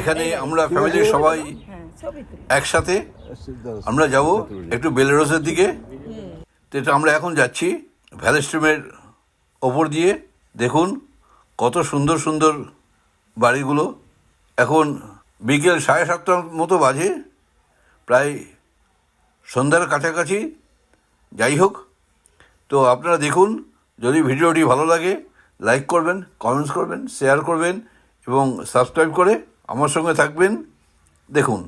এখানে আমরা ফ্যামিলির সবাই হ্যাঁ একসাথে আমরা যাব একটু বেলারসের দিকে। তো এটা আমরা এখন যাচ্ছি ভ্যালি স্ট্রিমের ওপর দিয়ে। দেখুন কত সুন্দর সুন্দর বাড়িগুলো। এখন বিকেল সাড়ে সাতটার মতো বাজে। প্রায় সন্ধ্যার কাছাকাছি। যাই হোক তো আপনারা দেখুন যদি ভিডিওটি ভালো লাগে লাইক করবেন কমেন্টস করবেন শেয়ার করবেন। এবং সাবস্ক্রাইব করে আমার সঙ্গে থাকবেন। দেখুন।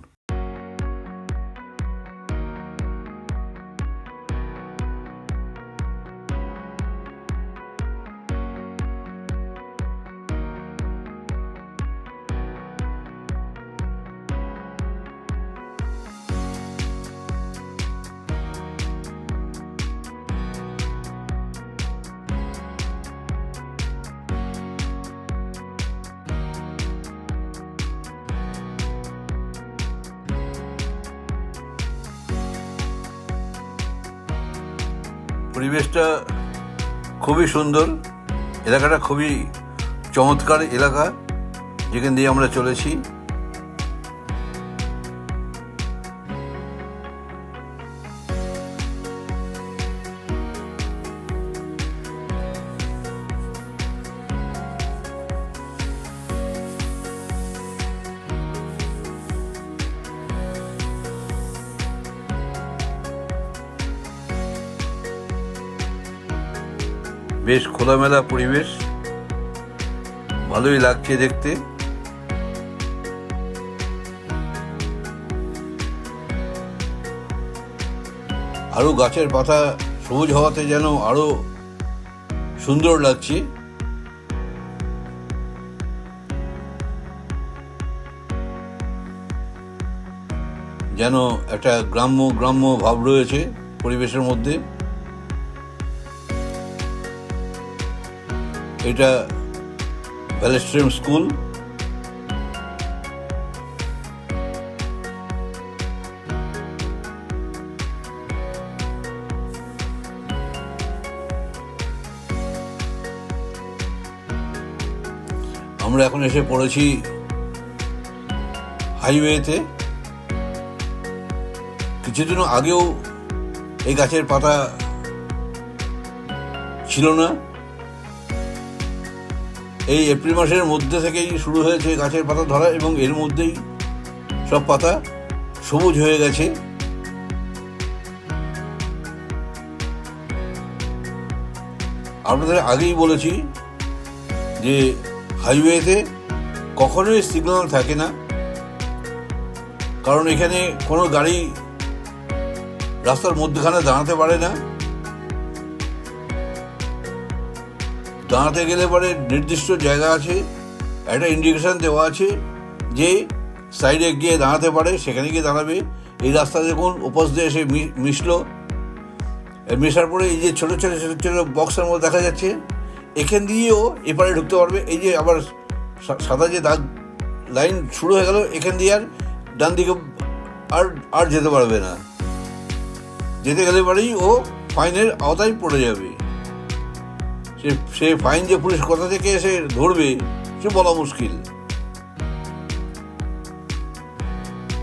পরিবেশটা খুবই সুন্দর। এলাকাটা খুবই চমৎকার এলাকা যেখান দিয়ে আমরা চলেছি। বেশ খোলামেলা পরিবেশ। ভালোই লাগছে দেখতে। আরও গাছের পাতা সবুজ হওয়াতে যেন আরও সুন্দর লাগছে। যেন একটা গ্রাম্য গ্রাম্য ভাব রয়েছে পরিবেশের মধ্যে। এটা ভ্যালেস্ট্রিম স্কুল আমরা এখন এসে পড়েছি হাইওয়েতে। কিছুদিন আগেও এই গাছের পাতা ছিল না। এই এপ্রিল মাসের মধ্যে থেকেই শুরু হয়েছে গাছের পাতা ধরা এবং এর মধ্যেই সব পাতা সবুজ হয়ে গেছে। আপনাদের আগেই বলেছি যে হাইওয়েতে কখনোই সিগন্যাল থাকে না। কারণ এখানে কোনো গাড়ি রাস্তার মধ্যখানে দাঁড়াতে পারে না। দাঁড়াতে গেলে পরে নির্দিষ্ট জায়গা আছে, একটা ইন্ডিকেশন দেওয়া আছে যে সাইডে গিয়ে দাঁড়াতে পারে, সেখানে গিয়ে দাঁড়াবে। এই রাস্তা দেখুন উপস দিয়ে এসে মিশলো। মেশার পরে এই যে ছোটো ছোটো ছোটো ছোটো বক্সের মধ্যে দেখা যাচ্ছে, এখান দিয়েও এপারে ঢুকতে পারবে। এই যে আবার সাদা যে দাগ লাইন শুরু হয়ে গেল, এখান দিয়ে আর ডান দিকে আর আর যেতে পারবে না। যেতে গেলে পরেই ও ফাইনের আওতায় পড়ে যাবে। সে ফাইন যে পুলিশ কোথা থেকে এসে ধরবে, সে বলা মুশকিল।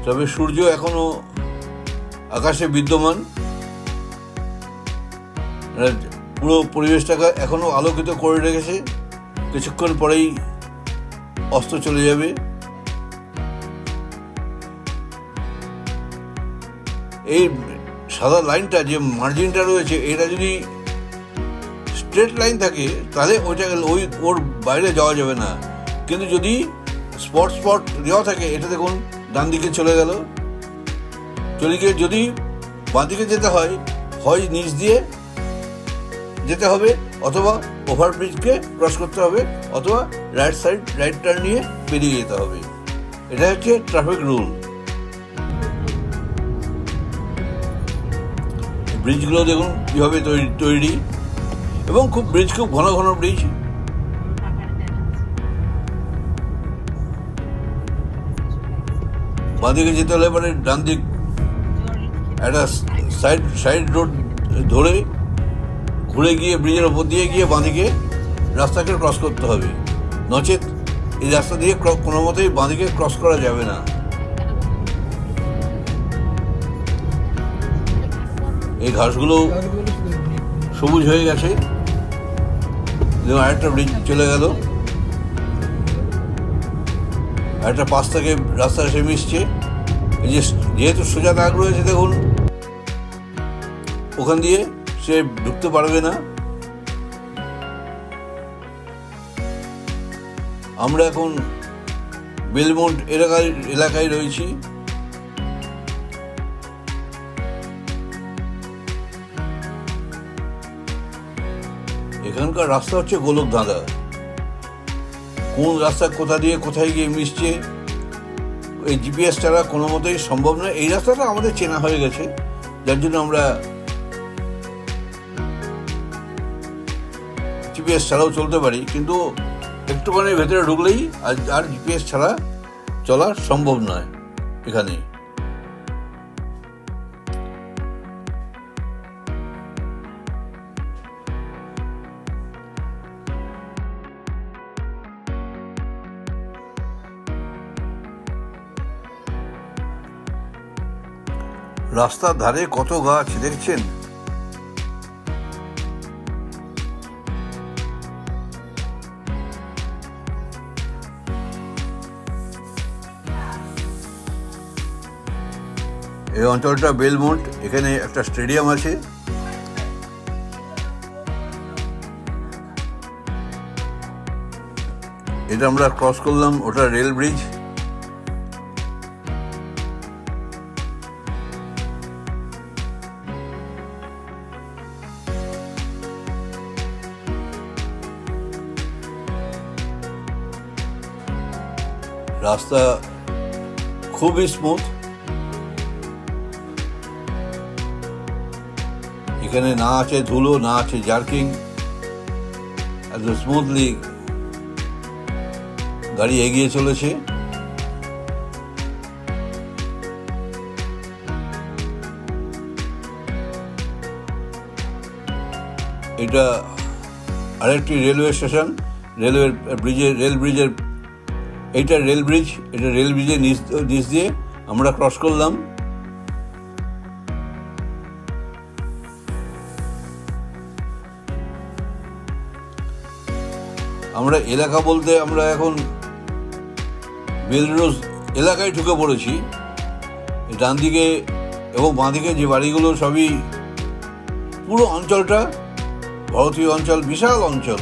তবে সূর্য এখনও আকাশে বিদ্যমান। পুরো পরিবেশটাকে এখনও আলোকিত করে রেখেছে। কিছুক্ষণ পরেই অস্ত চলে যাবে। এই সাদা লাইনটা, যে মার্জিনটা রয়েছে, এটা যদি স্ট্রেট লাইন থাকে, তাহলে ওইটা ওই ওর বাইরে যাওয়া যাবে না। কিন্তু যদি স্পট স্পট দেওয়া থাকে, এটা দেখুন, ডান দিকে চলে গেল। চলে গিয়ে যদি বাঁ দিকে যেতে হয় হয় নিচ দিয়ে যেতে হবে, অথবা ওভারব্রিজকে ক্রস করতে হবে, অথবা রাইট সাইড রাইট টার্ন নিয়ে বেরিয়ে যেতে হবে। এটা হচ্ছে ট্রাফিক রুল ব্রিজগুলো দেখুন, কীভাবে তৈরি তৈরি। এবং খুব ব্রিজ খুব ঘন ঘন ব্রিজ বাঁদিকে যেতে হলে এবারে ডান দিক একটা সাইড সাইড রোড ধরে ঘুরে গিয়ে ব্রিজের ওপর দিয়ে গিয়ে বাঁদিকে রাস্তাকে ক্রস করতে হবে। নচেত এই রাস্তা দিয়ে কোনো মতেই বাঁদিকে ক্রস করা যাবে না। এই ঘাসগুলো সবুজ হয়ে গেছে। আরেকটা ব্রিজ চলে গেল। আরেকটা পাশ থেকে রাস্তা এসে মিশছে। এই যে যেহেতু সোজা দাগ রয়েছে, দেখুন। ওখান দিয়ে সে ঢুকতে পারবে না। আমরা এখন বেলমন্ট এলাকায় এলাকায় রয়েছি। এখানকার রাস্তা হচ্ছে গোলক ধাঁধা কোন রাস্তা কোথা দিয়ে কোথায় গিয়ে মিশছে, এই জিপিএস ছাড়া কোনো মতেই সম্ভব নয়। এই রাস্তাটা আমাদের চেনা হয়ে গেছে, যার জন্য আমরা জিপিএস ছাড়াও চলতে পারি। কিন্তু একটুখানি ভেতরে ঢুকলেই আর জিপিএস ছাড়া চলা সম্ভব নয় এখানে। রাস্তার ধারে কত গাছ দেখছেন? এই অঞ্চলটা বেলমন্ট, এখানে একটা স্টেডিয়াম আছে। এটা আমরা ক্রস করলাম, ওটা রেল ব্রিজ রাস্তা খুবই স্মুথ এখানে না আছে ধুলো, না আছে জার্কিং এত স্মুথলি গাড়ি এগিয়ে চলেছে। এটা আরেকটি রেলওয়ে স্টেশন। রেলওয়ে ব্রিজের রেল ব্রিজের এইটা রেল ব্রিজ এটা রেল ব্রিজের নিচ নিচ দিয়ে আমরা ক্রস করলাম। আমরা এলাকা বলতে আমরা এখন বেলরোজ এলাকায় ঢুকে পড়েছি। ডান দিকে এবং বাঁ দিকে যে বাড়িগুলো সবই পুরো অঞ্চলটা ভারতীয় অঞ্চল, বিশাল অঞ্চল।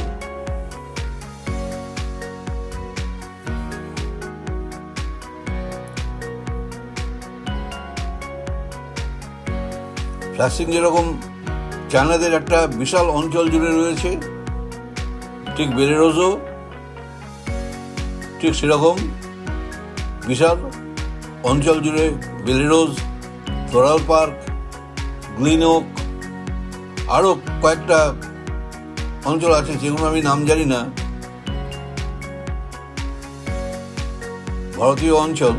ফ্লাসিং যেরকম চায়নাদের একটা বিশাল অঞ্চল জুড়ে রয়েছে, ঠিক বেলেরোজও ঠিক সেরকম বিশাল অঞ্চল জুড়ে বেলেরোজ ফ্লোরাল পার্ক গ্লিনওক আরও কয়েকটা অঞ্চল আছে যেগুলো আমি নাম জানি না। ভারতীয় অঞ্চল।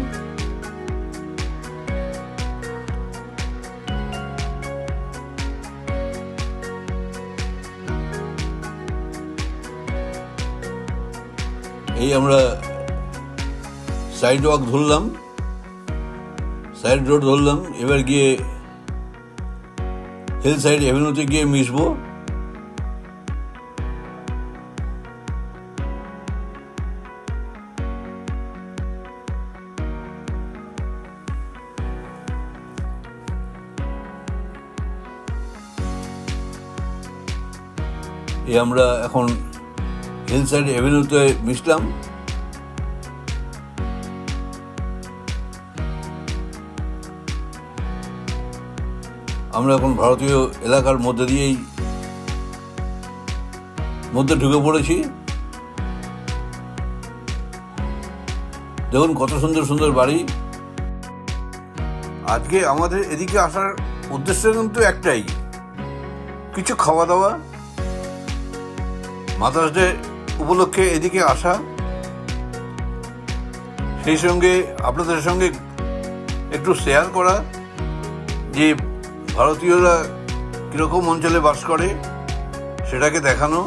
এই আমরা সাইড ওয়াক ধরলাম সাইড রোড ধরলাম, এবার গিয়ে হিল সাইড এভিনিউতে গিয়ে মিশবো। আমরা এখন হিল সাইড এভিনিউতে মিশলাম। আমরা এখন ভারতীয় এলাকার মধ্যে দিয়েই মধ্যে ঢুকে পড়েছি। দেখুন কত সুন্দর সুন্দর বাড়ি। আজকে আমাদের এদিকে আসার উদ্দেশ্য কিন্তু একটাই, কিছু খাওয়া দাওয়া। মাদার্স উপলক্ষে এদিকে আসা, সেই সঙ্গে আপনাদের সঙ্গে একটু শেয়ার করা যে ভারতীয়রা কীরকম অঞ্চলে বাস করে, সেটাকে দেখানো।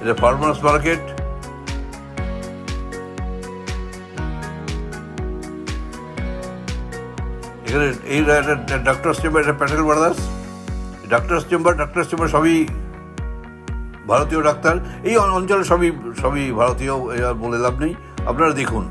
এটা ফার্মার্স মার্কেট এখানে এই ডাক্তার চেম্বার এটা Patel brothers doctor chamber doctor chamber সবই ভারতীয় ডাক্তার। এই অঞ্চলে সবই সবই ভারতীয় বলে লাভ নেই। আপনারা দেখুন।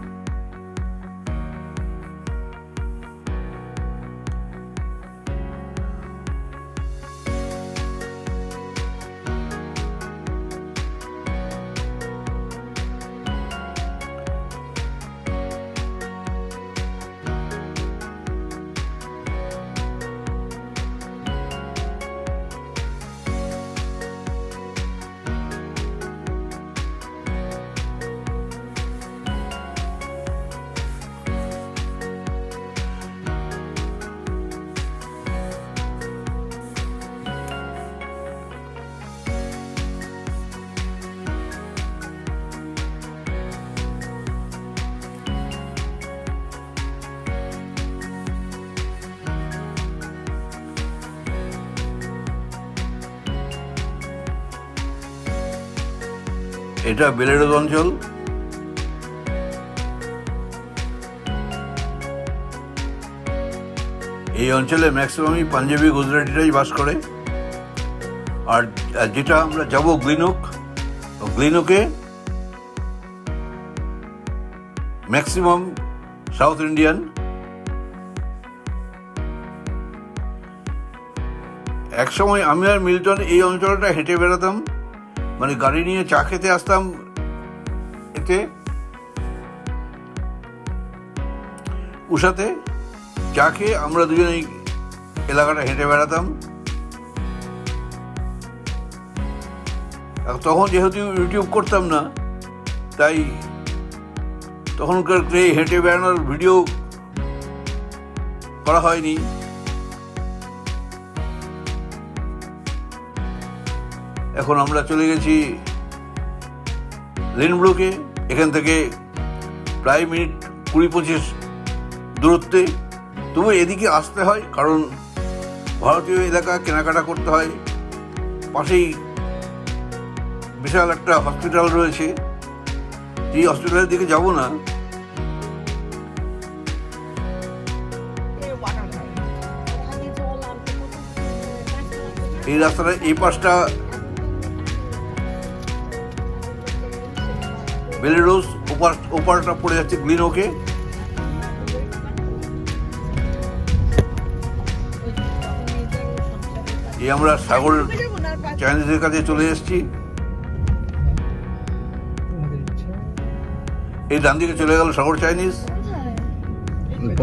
এটা বেলেরোদ অঞ্চল এই অঞ্চলে ম্যাক্সিমামই পাঞ্জাবি, গুজরাটিরাই বাস করে। আর আর যেটা আমরা যাব গ্লিনুক, গ্লিনুকে ম্যাক্সিমাম সাউথ ইন্ডিয়ান একসময় আমি আর মিল্টন এই অঞ্চলটা হেঁটে বেড়াতাম। মানে গাড়ি নিয়ে চা খেতে আসতাম এতে। উষাতে চা খেয়ে আমরা দুজনেই এলাকাটা হেঁটে বেড়াতাম। তখন যেহেতু ইউটিউব করতাম না, তাই তখনকার হেঁটে বেড়ানোর ভিডিও করা হয়নি। এখন আমরা চলে গেছি লেনব্রোকে এখান থেকে প্রায় মিনিট কুড়ি পঁচিশ দূরত্বে। তবু এদিকে আসতে হয়, কারণ ভারতীয় এলাকা কেনাকাটা করতে হয়। পাশেই বিশাল একটা হসপিটাল রয়েছে। এই হসপিটালের দিকে যাব না। এই রাস্তাটা এই পাশটা বেলেরোস ওপার ওপারটা পড়ে যাচ্ছে গ্লিনোকে এই আমরা সাগর চাইনিজের কাছে চলে এসেছি। এই ডান দিকে চলে গেল সাগর চাইনিজ।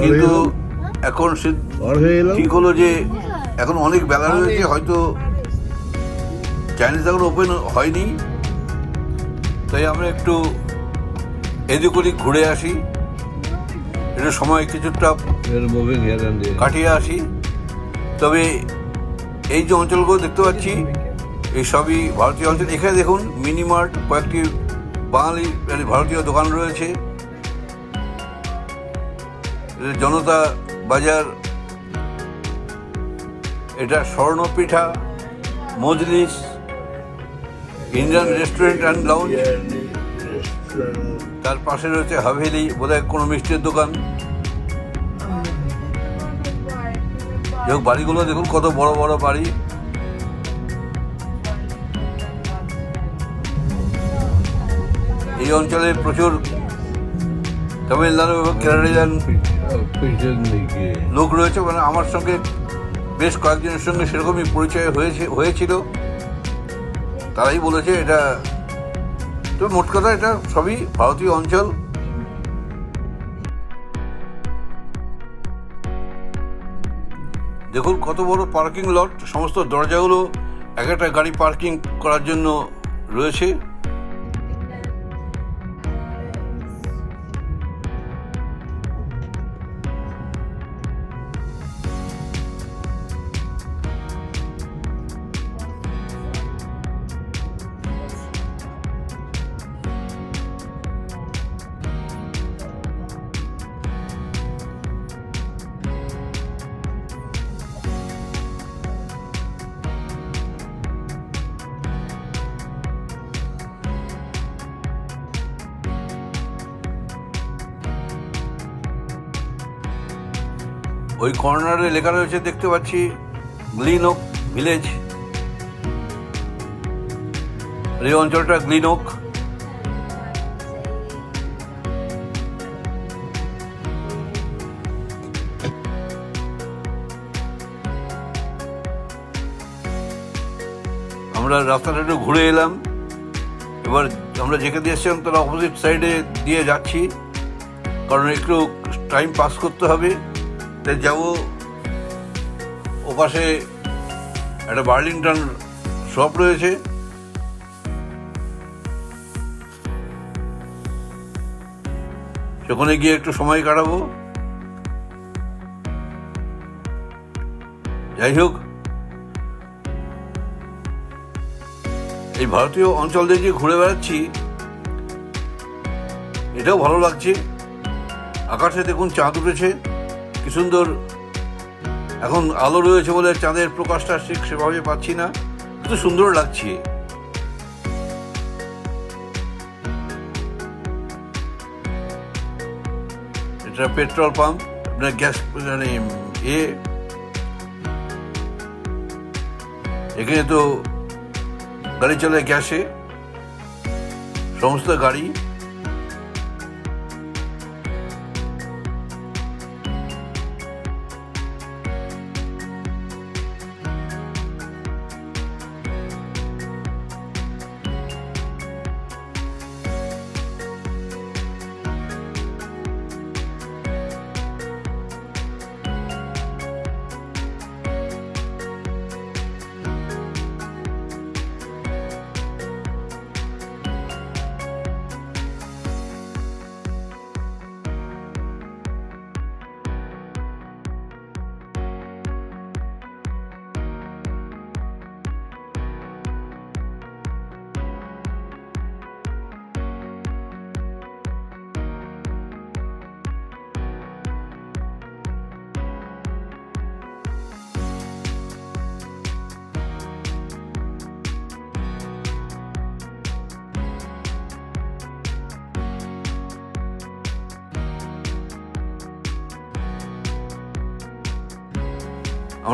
কিন্তু এখন সে ঠিক হলো যে এখন অনেক বেলা রয়েছে হয়তো চাইনিজ এখন ওপেন হয়নি। তাই আমরা একটু এদিক ওদিক ঘুরে আসি। একটু সময় কিছুটা কাটিয়ে আসি। তবে এই যে অঞ্চলগুলো দেখতে পাচ্ছি এই সবই ভারতীয় অঞ্চল। এখানে দেখুন মিনি মার্ট কয়েকটি বাঙালি মানে ভারতীয় দোকান রয়েছে। জনতা বাজার এটা স্বর্ণপিঠা Majlis Indian restaurant and lounge তার পাশে রয়েছে হাভেলি বোধহয় কোনো মিষ্টির দোকান। যাই বাড়িগুলো দেখুন, কত বড় বড় বাড়ি। এই অঞ্চলে প্রচুর তামিলনাড়ু এবং কেরালিয়ান লোক রয়েছে মানে আমার সঙ্গে বেশ কয়েকজনের সঙ্গে সেরকমই পরিচয় হয়েছে, হয়েছিল। তারাই বলেছে, এটা তো মোট কথা এটা সবই ভারতীয় অঞ্চল। দেখুন কত বড় পার্কিং লট, সমস্ত দরজাগুলো, এক একটা গাড়ি পার্কিং করার জন্য রয়েছে। ওই কর্নারে লেখা রয়েছে, দেখতে পাচ্ছি গ্লিনওক ভিলেজ। এই অঞ্চলটা গ্লিনওক আমরা রাস্তাটা একটু ঘুরে এলাম। এবার আমরা যেখানে দিয়ে এসছিলাম, তার অপোজিট সাইডে দিয়ে যাচ্ছি। কারণ একটু টাইম পাস করতে হবে। যাব ওপাশে একটা বার্লিংটন শপ রয়েছে। সেখানে গিয়ে একটু সময় কাটাবো। যাই হোক, এই ভারতীয় অঞ্চল দিয়ে যে ঘুরে বেড়াচ্ছি, এটাও ভালো লাগছে। আকাশে দেখুন চাঁদ উঠেছে। কি সুন্দর। এখন আলো রয়েছে বলে চাঁদের প্রকাশটা ঠিক সেভাবে পাচ্ছি না। কিন্তু সুন্দর লাগছে। এটা পেট্রোল পাম্প আপনার গ্যাস মানে এ। এখানে তো গাড়ি চলে গ্যাসে। সমস্ত গাড়ি।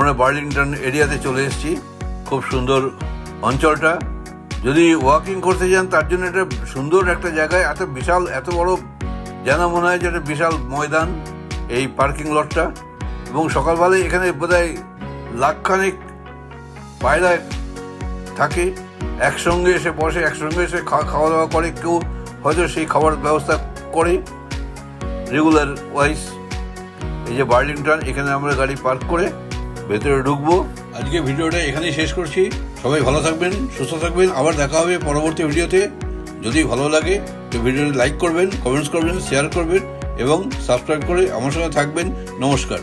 আমরা বার্লিংটন এরিয়াতে চলে এসেছি। খুব সুন্দর অঞ্চলটা। যদি ওয়াকিং করতে যান, তার জন্য এটা সুন্দর একটা জায়গায়, এত বিশাল, এত বড়, যেন মনে হয় যে একটা বিশাল ময়দান এই পার্কিং লটটা এবং সকালবেলায় এখানে বোধহয় লাখখানেক পায়রা থাকে। একসঙ্গে এসে বসে, একসঙ্গে এসে খাওয়া দাওয়া করে। কেউ হয়তো সেই খাবার ব্যবস্থা করে রেগুলার ওয়াইজ এই যে বার্লিংটন, এখানে আমরা গাড়ি পার্ক করে ভেতরে ঢুকবো। আজকে ভিডিওটা এখানেই শেষ করছি। সবাই ভালো থাকবেন, সুস্থ থাকবেন। আবার দেখা হবে পরবর্তী ভিডিওতে। যদি ভালো লাগে, তো ভিডিওটি লাইক করবেন, কমেন্টস করবেন, শেয়ার করবেন এবং সাবস্ক্রাইব করে আমার সঙ্গে থাকবেন। নমস্কার।